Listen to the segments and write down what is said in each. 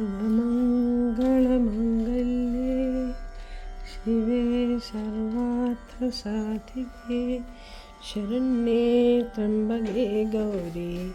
സർവമംഗളമംഗല്യേ ശിവേ സർവാർത്ഥസാധികേ. ശരണ്യേ ത്രംബകേ ഗൗരി.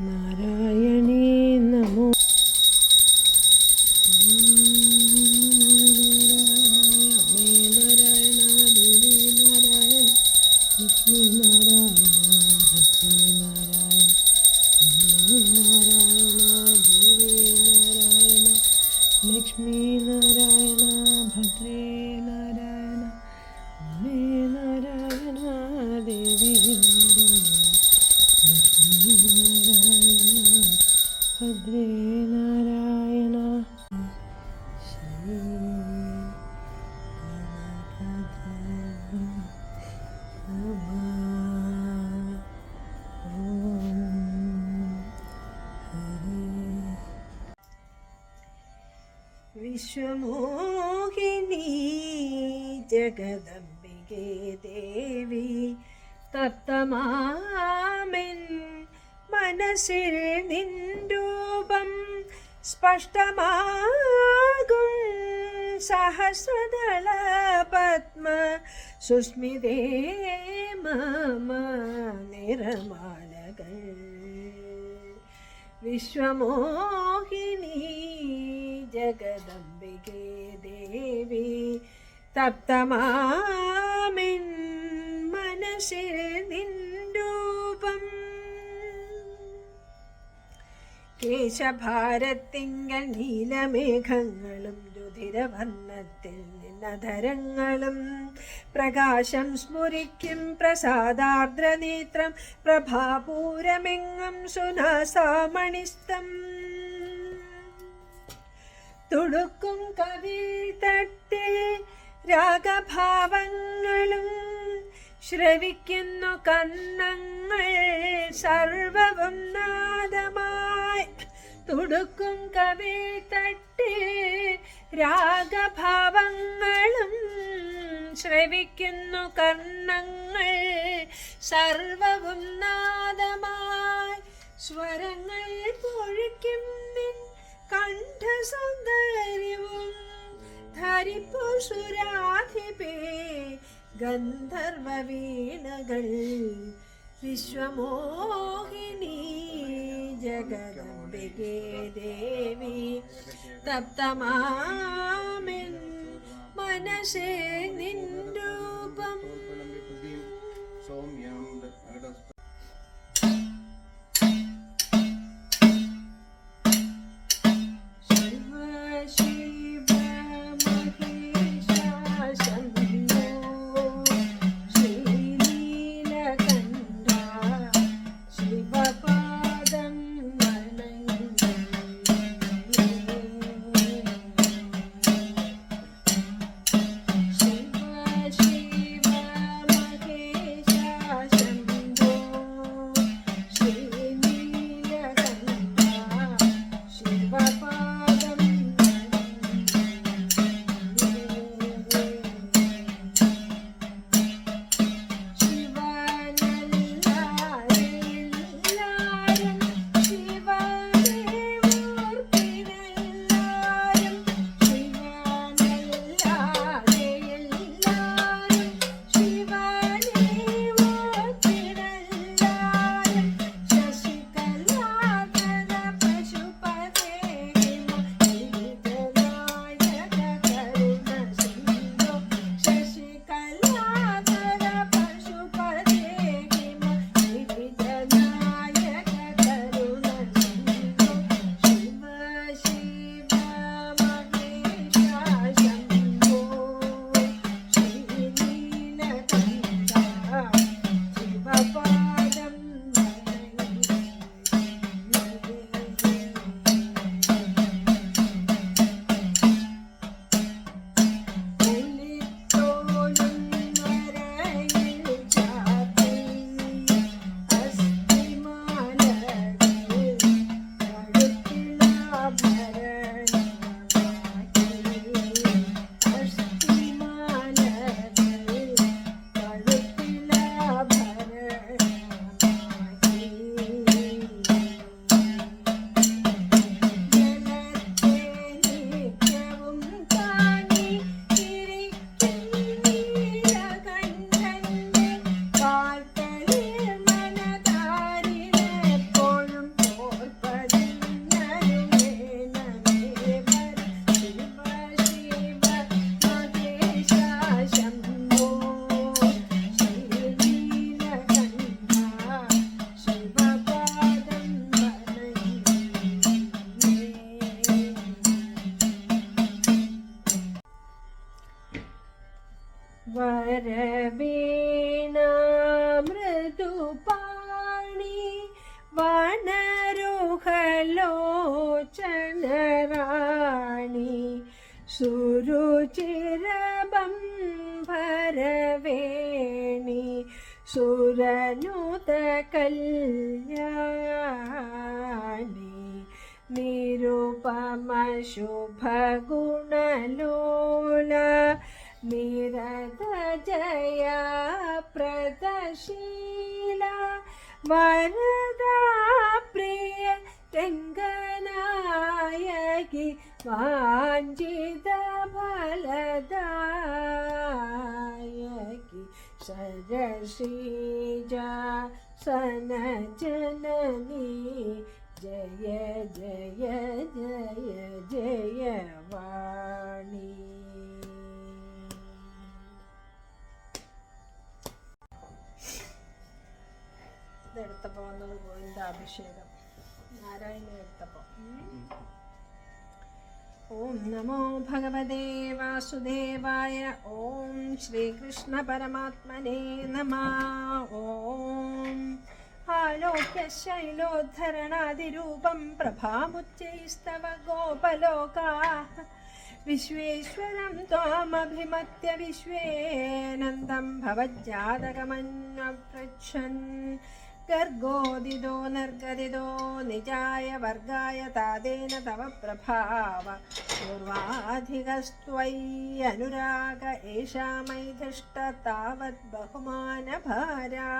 നാരായണീ നമോ. നാരായണ ഭദ്രേ നാരായണ അമ്മേ നാരായണ ദേവി നാരായണ ലക്ഷ്മി നാരായണ ഭദ്രേ നാരായണ വിശ്വമോഹിനി ജഗദംബികേ ദേവി തത്തമാമിൻ മനസ്സിൽ നിൻ രൂപം സ്പഷ്ടമാകും. സഹസ്രദള പത്മ സുസ്മിതേ മമ നിറമാലകൾ. വിശ്വമോഹിനി ജഗദംബികേ ദേവി തപ്തമാമിൻ മനസ്സിൽ നിൻ രൂപം. കേശഭാരത്തിങ്കൽ നീലമേഘങ്ങളും രുധിരവർണത്തിൽ നിന്നധരങ്ങളും പ്രകാശം സ്മുരിക്കും പ്രസാദാർദ്രനേത്രം പ്രഭാപൂരമെങ്ങും സുനാസാമണിസ്തം. തുടുക്കും കവി തട്ടി രാഗഭാവങ്ങളും ശ്രവിക്കുന്നു കന്നങ്ങൾ സർവവും നാദമായി. തുടുക്കും കവി തട്ടി രാഗഭാവങ്ങളും ശ്രവിക്കുന്നു കർണങ്ങൾ സർവവും നാദമായി. സ്വരങ്ങൾ പൊഴിക്കും കണ്ഠസൗന്ദര്യവും ധരിപ്പു സുരാധിപേ ഗന്ധർവ വീണകൾ വിശ്വമോഹിനി ജഗദംബികേ ദേവി തപ്തമാമിൻ മനസേ നിൻ രൂപം. സൗമ്യം वरवेणा मृदुपाणि वनरुखलो च नराणि सुरुचिरबं भरवेणि सुरनुत कल्याणि നിരത ജയ പ്രദശീല വരദാ പ്രിയ രംഗനായകി വാഞ്ചിത ഫലദായകി സരസീജ സനജനനി ജയ ജയ ജയ ജയ വാണി ഇതെടുത്തപ്പോ വന്നത് ഗോവിന്ദാഭിഷേകം നാരായണ എടുത്തപ്പോ. ഓം നമോ ഭഗവദേ വാസുദേവായ ഓം ശ്രീകൃഷ്ണ പരമാത്മനേ നമ ഓം ആലോക്യ ശൈലോദ്ധരണാതിരൂപം പ്രഭാമുച്ചൈസ്തവ ഗോപലോകാ വിശ്വേശ്വരം ത്വാമഭിമത്യ വിശ്വേനന്ദം नर्गदिदो निजाय वर्गाय നിജായ വർഗായ प्रभाव തവ अनुराग एषा मयि दृष्ट ബഹുമാനഭാരാ